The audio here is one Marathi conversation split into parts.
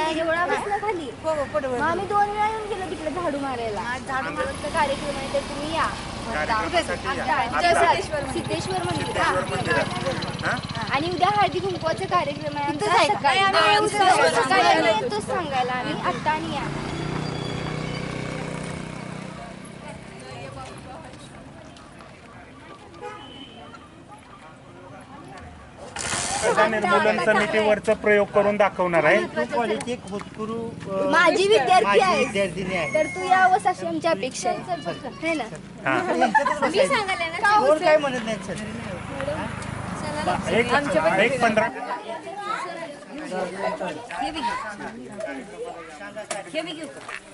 एवढा बसला खाली हो हो मग आम्ही दोन वेळा येऊन गेलो तिकडे झाडू मारायला झाडू मारायचा कार्यक्रम आहे तर तुम्ही या कार्यक्रमासाठी या. आता, आता. सिद्धेश्वर मंदिर हा. हा? आणि उद्या हळदी कुंकवाचा कार्यक्रम आहे आमचा? सकाळी. आम्ही सकाळी आम्ही. येतोच सांगायला आम्ही आत्ता आणि या स्पर्धा निर्मूलन समितीवरचा प्रयोग करून दाखवणार आहे. तू कॉलेज एक होतकरू अ, माझी विद्यार्थी माझी आहे विद्यार्थिनी आहे. तर तू यावंच अशी आमची अपेक्षा आहे. है ना? हा. यांच्यातच मी बसायचं. सांगायला ना कोण काय म्हणत नाही सर एक एक पंधरा. हे बी घेऊ. अंधश्रद्धेवर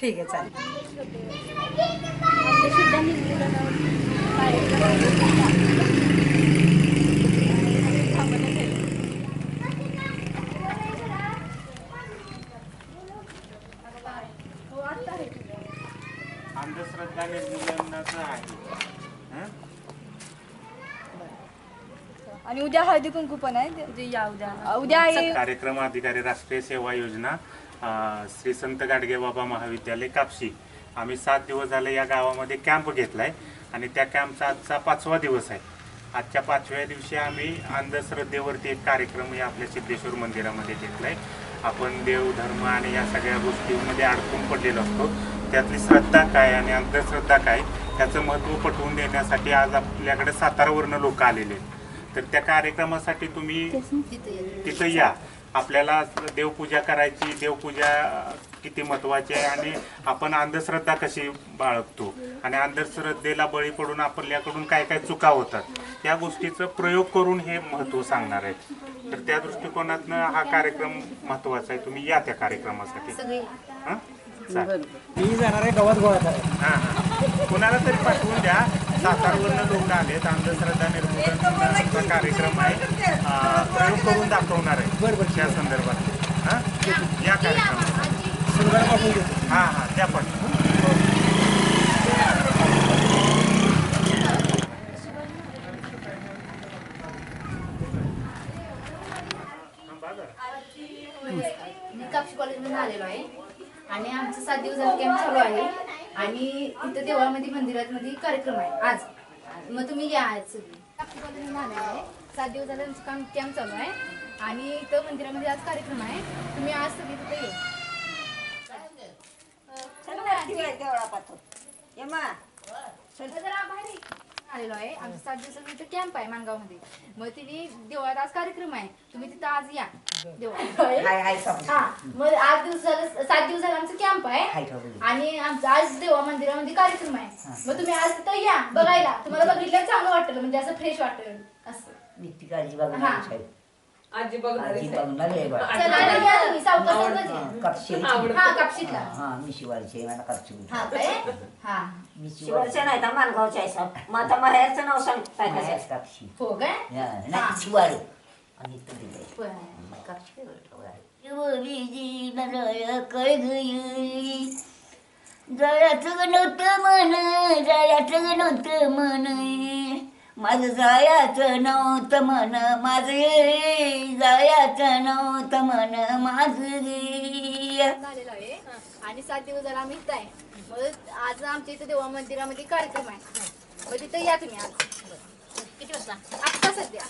ठीक आहे चालेल अंधश्रद्धा आहे. निर्मूलनाचं? आणि उद्या हळदी कुंकू पण आहे ते या उद्या उद्या आहे कार्यक्रम अधिकारी राष्ट्रीय सेवा योजना श्री संत गाडगे बाबा महाविद्यालय कापशी. आम्ही सात दिवस झाले या गावामध्ये कॅम्प घेतलाय आणि त्या कॅम्पचा आजचा पाचवा दिवस आहे. आजच्या पाचव्या दिवशी आम्ही अंधश्रद्धेवरती एक कार्यक्रम या आपल्या सिद्धेश्वर मंदिरामध्ये घेतलाय. आपण देव धर्म आणि या सगळ्या गोष्टींमध्ये अडकून पडलेलो असतो. त्यातली श्रद्धा काय आणि अंधश्रद्धा काय त्याचं महत्त्व पटवून देण्यासाठी आज आपल्याकडे सातारावरनं लोक आलेले आहेत. तर त्या कार्यक्रमासाठी तुम्ही तिथं या. आपल्याला देवपूजा करायची देवपूजा किती महत्वाची आहे आणि आपण अंधश्रद्धा कशी बाळगतो? आणि अंधश्रद्धेला बळी पडून आपल्याकडून काय काय चुका होतात? त्या गोष्टीचं प्रयोग करून हे महत्त्व सांगणार आहे. तर त्या दृष्टिकोनातनं हा कार्यक्रम महत्त्वाचा आहे. तुम्ही या त्या कार्यक्रमासाठी. हं? चालेल. मी जाणार आहे गावात गोळा हां हां. कुणाला तरी पाठवून द्या. सातारवरनं लोक आलेत. अंधश्रद्धा निर्मूलनाचा कार्यक्रम आहे. प्रयोग करून दाखवणार आहे. बरं, बरं. त्या संदर्भात. हां? या कार्यक्रमात. हां हां द्या पण. मी कापशी कॉलेजमधून आलेलो आहे. आणि आमचं सात दिवस झालं कॅम्प चालू आहे. आणि इथं देवळामध्ये मंदिरात मध्ये कार्यक्रम आहे. आज. मग तुम्ही या आज सगळी. आहे. सात दिवस झाले आमचं काम कॅम्प चालू आहे. आणि इथं मंदिरामध्ये आज कार्यक्रम आहे. तुम्ही आज सगळी तिथे ये. चला. जरा बाहेर ये. आलेलो आहे. आमचा सात दिवसाचा इथं कॅम्प आहे माणगावमध्ये. मग तिने देवळात आज कार्यक्रम आहे. तुम्ही तिथं आज या. देवळात. हा मग आठ दिवस झालं सात दिवस झालं आमचं कॅम्प आहे. आणि आमचं आज देवा मंदिरामध्ये कार्यक्रम आहे. मग तुम्ही आज तिथं या बघायला. तुम्हाला बघितलं चांगलं वाटेल म्हणजे असं फ्रेश वाटेल असं. नित्य काळजी बघणार हा. साहेब आजी काळजी बघणार आहे बा. चला आणि या तुम्ही सावकाशच या. कापशी हा कापशीतला. हा मी शिवायचे मला हा काय? हा. मी नाही तर मानगावचे आहे साहेब. मग आता माहेरचं नाव सांग. काय कसं शिवाय कापशी. हो काय हा, हा. नाही शिवाळे आणि इथं दिलंय. बरं. कापशी शिवरीजी नरळ कळ गई जळाचं नव्हतं मन जळाचं नव्हतं मन माझं जायाचं नव्हतं मन माझं जायाचं नव्हतं मन माझं. आहे. आणि सात दिवस झाला आम्ही इथं आहे. मग आज आमच्या इथं देवा मंदिरामध्ये कार्यक्रम आहे. मग तिथं या तुम्ही आज. किती वाजता? आत्ता सध्या.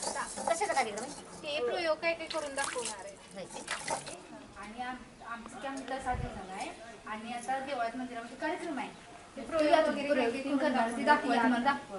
कशाचा कार्यक्रम आहे? ते प्रयोग काय काय करून दाखवणार आहे. आणि आम- आमचं इथं सात दिवसाला आहे. आणि आता देवळात मंदिरामध्ये कार्यक्रम आहे. ते प्रयोग वगैरे काय काय कोण करणार ते दाखवा तुम्हाला दाखवा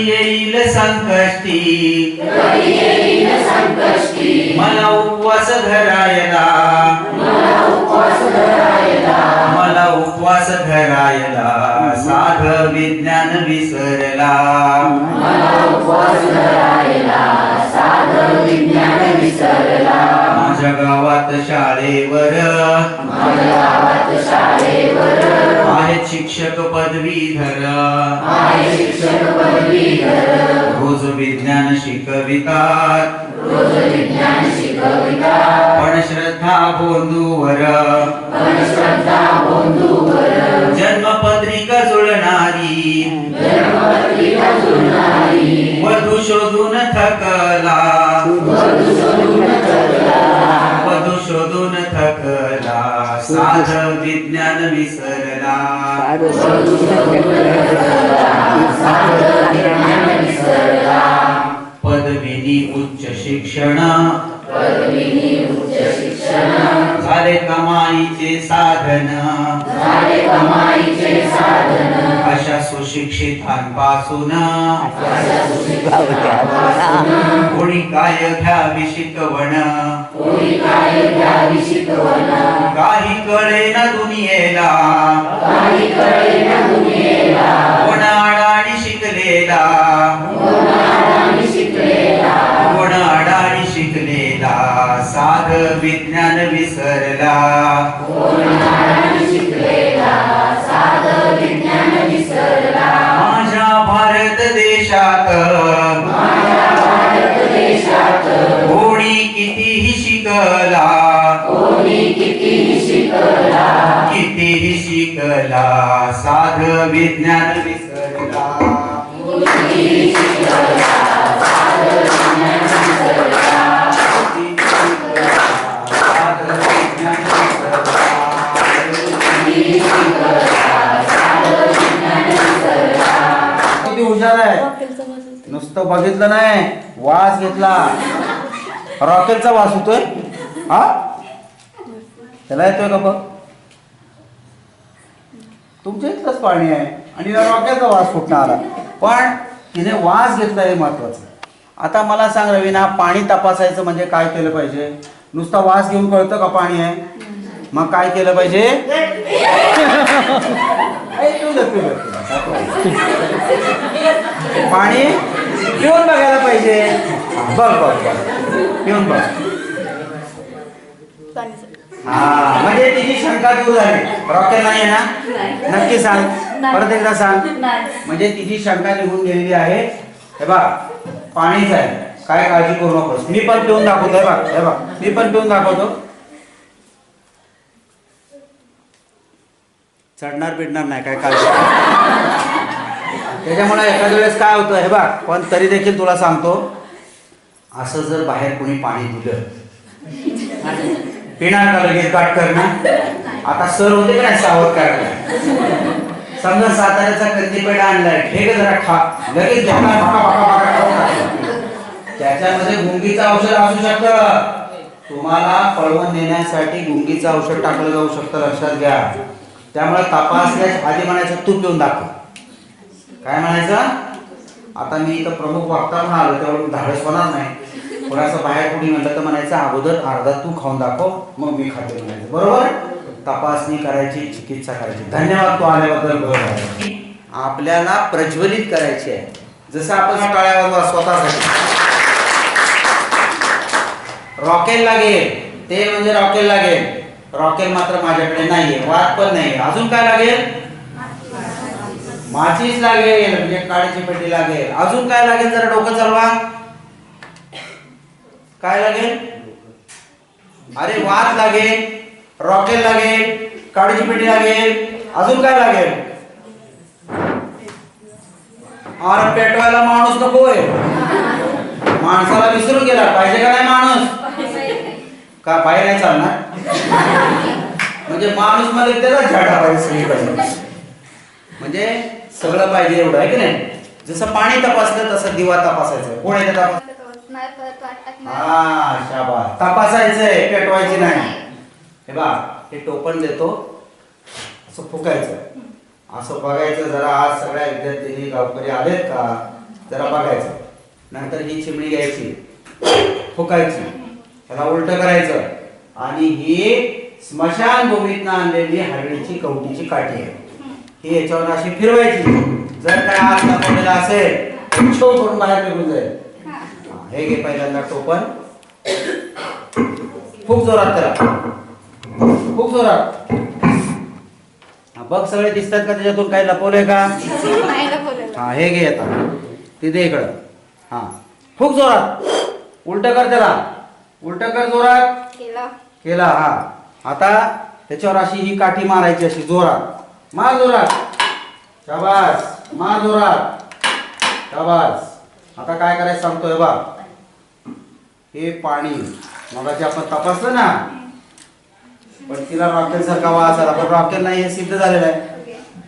येईल संकष्टी. मला उपवास धरायला. मला उपवास धरायला. साध विज्ञान विसरला. माझ्या गावात शाळेवर. आहेत शिक्षक पदवीधर रोज विज्ञान शिकवितात. पण श्रद्धा बोंधूवर जन्मपत्रिका पदविनी उच्च शिक्षण। झाले कमाईचे साधन। अशा सुशिक्षितांपासून। कोणी काय घ्यावी शिकवण काही कळेना दुनियेला। कोण अडाणी शिकलेला. कोण अडाणी शिकलेला. साध विज्ञान विसरला. विसरला साध विज्ञान विसरला. किती हुशार आहे. नुसतं बघितलं नाही वास घेतला. रॉकेलचा वास होतोय? हा? त्याला येतोय का बघ तुमच्या इथलंच पाणी आहे. आणि तिला रॉकेलचा वास कुठनं आला पण तिने वास घेतला हे महत्वाचं. आता मला सांग रवीना पाणी तपासायचं म्हणजे काय केलं पाहिजे? नुसता वास घेऊन कळतं का पाणी आहे? मग काय केलं पाहिजे. पाणी पिऊन बघायला पाहिजे. बघ बघ बघ. पिऊन बघ. हा म्हणजे शंका दूर झाली रॉकेल नाही आहे ना नक्की सांग. परत एकदा सांग. म्हणजे तिची शंका निघून गेलेली आहे. हे बघ पाणीच आहे. काय काळजी करू नकोस. मी पण पिऊन दाखवतो. हे बघ हे बघ. मी पण पिऊन दाखवतो. चढणार बिडणार नाही काय काळजी त्याच्यामुळे एखाद्या वेळेस काय होतं हे बघ पण तरी देखील तुला सांगतो असं जर बाहेर कोणी पाणी दिलं पिणार का लगेच? गाठ करणं आता सर होते का नाही सावध करायला समजा साताऱ्याचा कंदीपेढा आणलाय ठेक जरा खा लगेच झोपणार, त्याच्यामध्ये गुंगीचं औषध असू शकतं. तुम्हाला पळवून नेण्यासाठी गुंगीचं औषध टाकलं जाऊ शकतं लक्षात घ्या. त्यामुळे तपासल्यास आधी म्हणायचं तू पिऊन दाखव. काय म्हणायचं? आता मी इथं प्रमुख वक्ता म्हणून आलो त्यावेळी धाडस होणार नाही. कोणाचं बाहेर कुणी म्हणलं तर म्हणायचं अगोदर अर्धा तू खाऊन दाखव मग मी खाते म्हणायचं. बरोबर? तपासणी करायची चिकित्सा करायची. धन्यवाद तो आल्याबद्दल आपल्याला प्रज्वलित करायची आहे. जसं आपण टाळ्यावर स्वतःसाठी. रॉकेल लागेल ते म्हणजे रॉकेल लागेल रॉकेल मात्र माझ्याकडे नाहीये. वाद पण नाही अजून काय लागेल? माचीस लागेल म्हणजे काळीची पेटी लागेल अजून काय लागेल जरा डोकं चालवा. काय लागेल? अरे वाद लागेल. रॉकेल लागेल काळीची पेटी लागेल अजून काय लागेल? अरे पेटवायला माणूस नकोय माणसाला विसरून गेला. पाहिजे का नाही माणूस? का बाहेर नाही चालणार? म्हणजे माणूस मला त्याला झाडा पाहिजे सगळीकडे. म्हणजे सगळं पाहिजे एवढं आहे की नाही? जसं पाणी तपासलं तसं दिवा तपासायचं. कोण येतं तपास हा शाबास. तपासायचंय पेटवायची नाही. हे बा हे टोपण देतो. असं फुकायचं. असं बघायचं जरा आज सगळ्या विद्यार्थ्यांनी गावकरी आलेत का? जरा बघायचं. नंतर ही चिमणी घ्यायची. फुकायची. त्याला उलट करायचं. आणि ही स्मशानभूमीतनं आणलेली हळदीची कवटीची काठी आहे. ही याच्यावर अशी फिरवायची. जर काय आत दाखवलेला असेल तर छो करून बाहेर निघून जाईल. हा, हे घे पहिल्यांदा टोपण. खूप जोरात करा. खूप जोरात. हा, बघ सगळे दिसतात का त्याच्यातून? काही लपवलंय का? हा हे घे आता. तिथे इकडं. हा. खूप जोरात. उलट कर त्याला. उलट कर जोरात. केलं. केला हा. आता त्याच्यावर अशी ही काठी मारायची अशी जोरात. मार जोरात. शाबास. मार जोरात. शाबास. आता काय करायचं सांगतोय बा हे पाणी. मगाशी आपण तपासलं ना पण तिला रॉकेल सारखा वास आला पण रॉकेल नाही हे सिद्ध झालेलं आहे.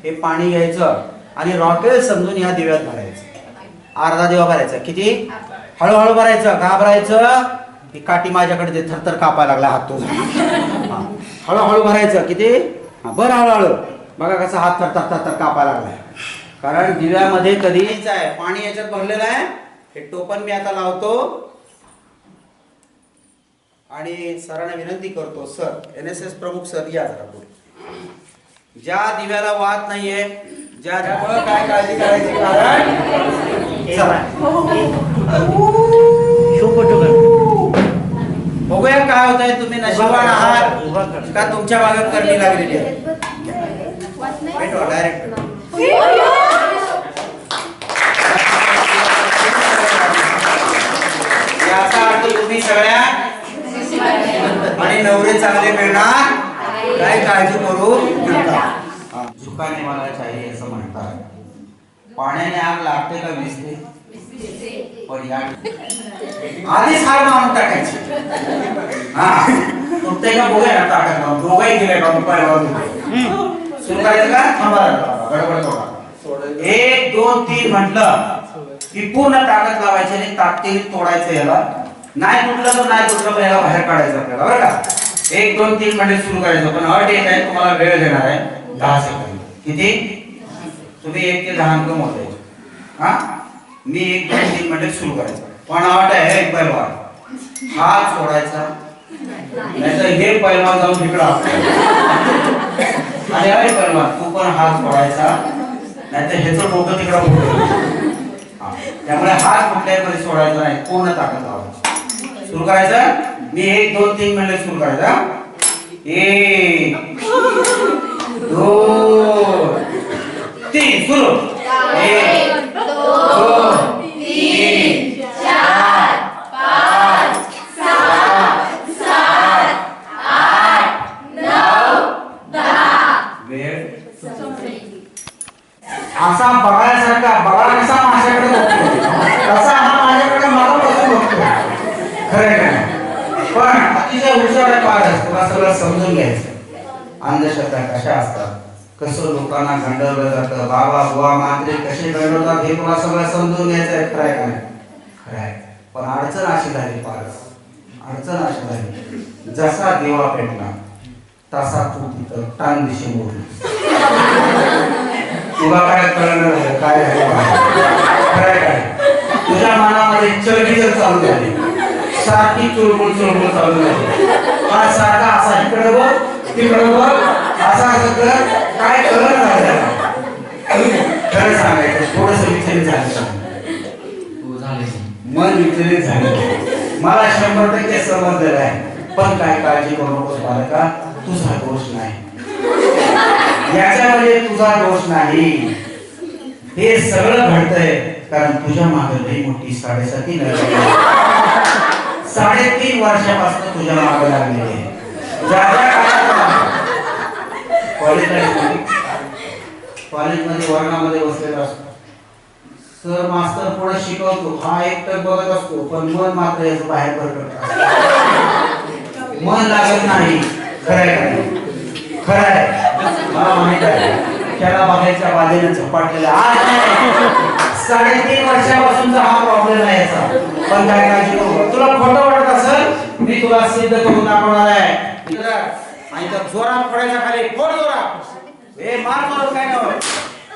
हे पाणी घ्यायचं आणि रॉकेल समजून ह्या दिव्यात भरायचं. अर्धा दिवा भरायचा. किती? हळूहळू भरायचं. घाबरायचं ही काठी माझ्याकडे दे. थरथर कापायला लागला हात तुझा. हळूहळू भरायचं. किती? बरं हळूहळू. बघा कसा हात थरथर थरथर कापायला लागलाय. कारण दिव्यामध्ये कधीच आहे. पाणी याच्यात भरलेलं आहे. हे टोपण मी आता लावतो. आणि सरांना विनंती करतो सर एन एस एस प्रमुख सर या जरा पुढे. ज्या दिव्याला वाद नाहीये ज्या ज्यामुळे काय काळजी करायची कारण बघूया काय होत आहे तुम्ही नशिबान आहात का तुमच्या भागात करणी लागलेली आहे? डायरेक्ट याचा अर्थ तुम्ही सगळ्या नवरे चांगले मिळणार? काय काळजी करू नका. सुखाने मला चाहिए असं म्हणतात. पाण्याने आग लागते का विजते पण या आधीच हार मारून टाकायची. हा. तुटते का बघूया ना ताकद दोघंही गेले का मोबाईल सुरू करायचं का? थांबा गडबड थोडा एक दोन तीन म्हटलं की पूर्ण ताकद लावायची आणि ताकदीने तोडायचं याला. नाही कुठलं तर नाही कुठलं पण याला बाहेर काढायचं आपल्याला बरं का? एक दोन तीन म्हणजे सुरू करायचं. पण अट एक आहे तुम्हाला वेळ देणार आहे दहा सेकंद. किती? तुम्ही एक ते दहा अंक मोजायचे. हा? मी एक दोन तीन म्हणजे सुरू करायचं. पण अट आहे एक पैलवान. हा सोडायचा. नाहीतर हे पैलवान जाऊन तिकडं आणि अरे पैलवान तू पण हात सोडायचा. नाहीतर ह्याचं डोकं तिकडं हा. त्यामुळे हात कुठल्याही सोडायचा नाही. पूर्ण ताकद लावायची. सुरू करायचं? मी एक दोन तीन मिनिट सुरू करायचा एक दोन तीन सुरू. एक दोन तीन चार पाच सहा सात आठ नऊ दहा. वेळ असा बघा कसा माझ्याकडे बघतो तसा हा माझ्याकडे मला बघून बघतो फारच तुला सगळं समजून घ्यायचं अंधश्रद्धा कशा असतात? कसं लोकांना गंडवलं जातं? बाबा बुवा मांत्रे कसे गंडवतात हे मला सगळं समजून घ्यायचं आहे. खरं आहे का नाही? खरं आहे. पण अडचण अशी झाली फारच अडचण अशी झाली. जसा देवा पेटला तसा तू तिथं टान दिशे मोडली. तुला म्हणजे काय कळणार काय खरं काय तुझ्या मनामध्ये चरबी जर चालू झाली सारखी चुळबुळ चुळबुळ चालू झाली. हा सारखा असा इकडे बघ तिकडे बघ असा कर काय कळलं झालं खरं सांगायचं थोडस विचलित झालं मन विचलित झालं. मला शंभर टक्के समजलेलं आहे पण काय काळजी करू नकोस बालका. तुझा दोष नाही. याच्यामध्ये तुझा दोष नाही. हे सगळं घडतंय कारण तुझ्या मागे लई मोठी साडेसाती. साडेतीन वर्षापासून तुझ्या मागे लागलेली आहे. कॉलेजमध्ये वर्गामध्ये बसलेला असतो. सर मास्तर पुढे शिकवतो. हा एकटक बघत असतो पण मन मात्र याचं बाहेर भरकट मन लागत नाही. खरंय खरंय मला माहीत आहे. त्याला बघायच्या बाजूने झपाटलेला आज साडेतीन वर्षापासूनचा हा प्रॉब्लेम आहे याचा. पण काय काळजी करू तुला खोटं वाटत सर? मी तुला सिद्ध करून दाखवणार आहे. आणि त्या जोरात पडायचा खाली फोड जोरात? ए मार जोरात काय नाव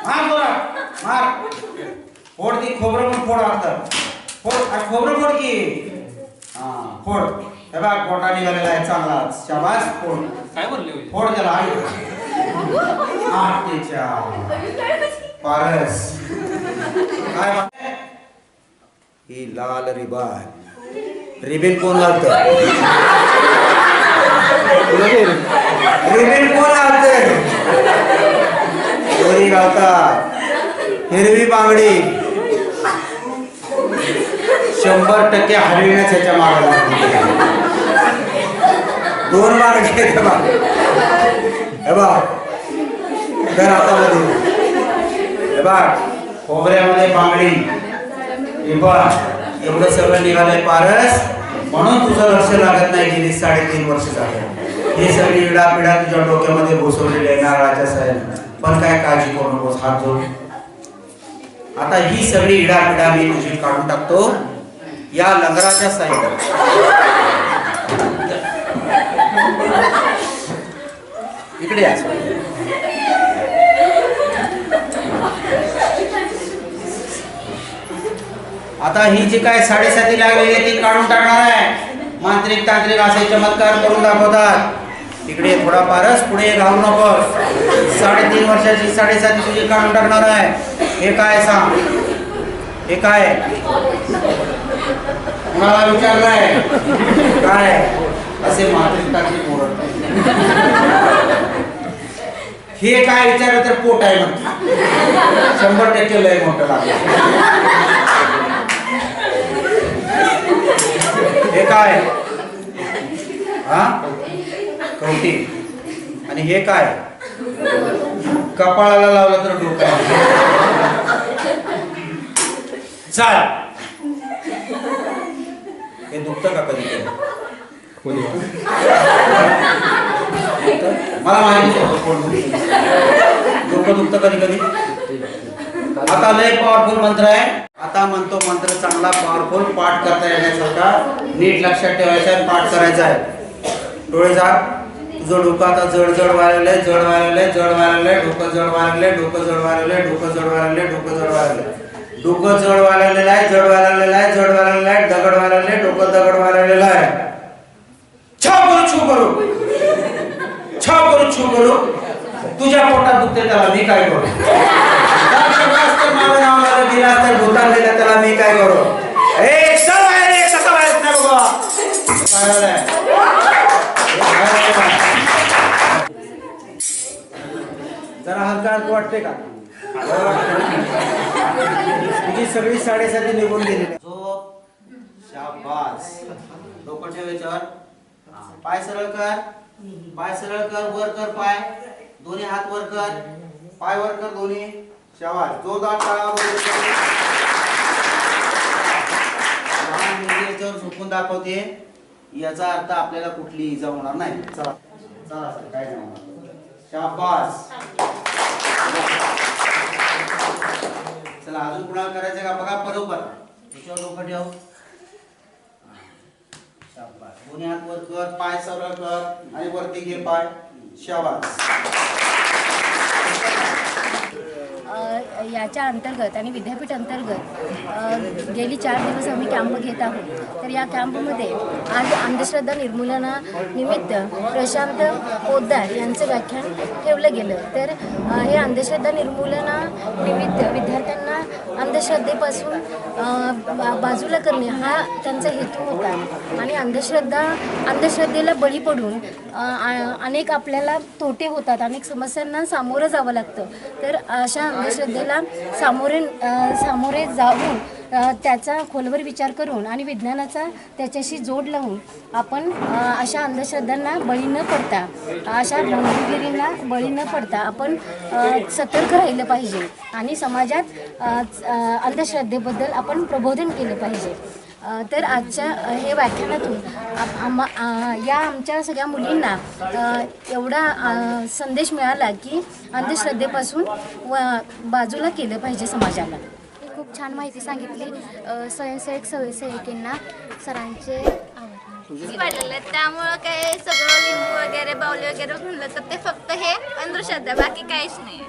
मार जोरात. मार. फोड ती खोबरं पण फोड असतं फोड अरे खोबरं फोड की. हा फोड. हे बघ गोटा निघालेला आहे चांगला शाबास फोड. काय बोलले फोड त्याला आरतीच्या पारस. काय? ही लाल रिबान. रिबीन कोण घालत रिबीन कोण घालत दोरी घालतात हिरवी बांगडी शंभर टक्के हरविण्यास याच्या मागे दोन बांगडी बा हे आता हे बा खोबऱ्यामध्ये बांगडी. हे बा एवढं सगळं निघालंय पारस. म्हणून तुझं लक्ष लागत नाही गेली साडेतीन वर्ष झाले. हे सगळी विडापिडा तुझ्या डोक्यामध्ये घुसवलेली आहे नारळाच्या साहेब पण काय काळजी करू नकोस हात जोड. आता ही सगळी इडापिडा मी तुझी काढून टाकतो. या लंगराच्या साईड इकडे या. आता ही जी काय साडेसाती लागलेली आहे ती काढून टाकणार आहे. मांत्रिक तांत्रिक असे चमत्कार करून दाखवतात. इकडे थोडाफारच पुढे घालू नको साडेतीन वर्षाची साडेसाती तुझी काढून टाकणार आहे. हे काय सांग? हे काय? कुणाला विचारलंय? काय? असे मांत्रिक तांत्रिक ओरडतात. हे काय विचारलं तर पोट आहे म्हणतात. शंभर टक्के लय मोठं लागलं. काय? हा? कवटी. आणि हे काय? कपाळाला लावलं तर डोकं चाल हे दुखतं का कधी कधी? मला माहिती दुखतं कधी कधी? आता लय पॉवरफुल मंत्र आहे आता म्हणतो मंत्र चांगला पॉवरफुल पाठ करता येण्यासारखा नीट लक्षात ठेवायचा आहे पाठ करायचा आहे डोळे जा तुझं डोकं आता जड जड वाढवलंय जड वाढवलंय जड वाढवलंय डोकं जड वाढवलंय डोकं जड वाढवलंय डोकं जड वाढवलंय डोकं जड वाढवलंय डोकं जड वाढवलेलं आहे जड वाढवलेलं आहे जड वाढवलेलं आहे दगड वाढवले डोकं दगड वाढवलेलं आहे छ करू छू करू छाव करू छू करू तुझ्या पोटात दुखते त्याला मी काय करू नाव आलं दिला तर भूतान दिला त्याला मी काय करू एक चल बाहेर एक ससा बाहेर ना बाबा जरा हलका हलका वाटते का तुझी सगळी साडेसाती निघून गेलेली आहे. झोप शाबास डोकं ठेव पाय सरळ कर पाय सरळ कर वर कर पाय दोन्ही हात वर कर पाय वर कर दोन्ही शाबास जोरदार टाळा वगैरे कर. लहान मुलगी याच्यावर झोपून दाखवते. याचा अर्थ आपल्याला कुठली इजा होणार नाही. चला चला सर काय नाही होणार. शाबास. चला अजून कुणाला करायचं का? बघा बरोबर. त्याच्यावर डोकं ठेव. शाबास. दोन्ही हात वर कर पाय सरळ कर आणि वरती घे पाय. शाबास. याच्या अंतर्गत आणि विद्यापीठ अंतर्गत गेली चार दिवस आम्ही कॅम्प घेत आहोत. तर या कॅम्पमध्ये आज अंधश्रद्धा निर्मूलना निमित्त प्रशांत पोद्दार यांचं व्याख्यान ठेवलं गेलं. तर हे अंधश्रद्धा निर्मूलनानिमित्त विद्यार्थ्यांना अंधश्रद्धेपासून बा- बाजूला करणे हा त्यांचा हेतू होता. आणि अंधश्रद्धा अंधश्रद्धेला बळी पडून आ- अनेक आपल्याला तोटे होतात अनेक समस्यांना सामोरं जावं लागतं. तर अशा अंधश्रद्धेला सामोरे सामोरे जाऊन त्याचा खोलवर विचार करून आणि विज्ञानाचा त्याच्याशी जोड लावून आपण अशा अंधश्रद्धांना बळी न पडता अशा भोंदूगिरींना बळी न पडता आपण सतर्क राहिलं पाहिजे आणि समाजात अंधश्रद्धेबद्दल आपण प्रबोधन केलं पाहिजे. तर आजच्या हे व्याख्यानातून आप- या आमच्या सगळ्या मुलींना एवढा संदेश मिळाला की अंधश्रद्धेपासून व बाजूला केलं पाहिजे समाजाला. खूप छान माहिती सांगितली. स्वयंसेवक स्वयंसेविकांना सरांचे वाढलेलं त्यामुळं काय सगळं लिंबू वगैरे बावली वगैरे म्हणलं तर ते फक्त हे अंधश्रद्धा बाकी काहीच नाही.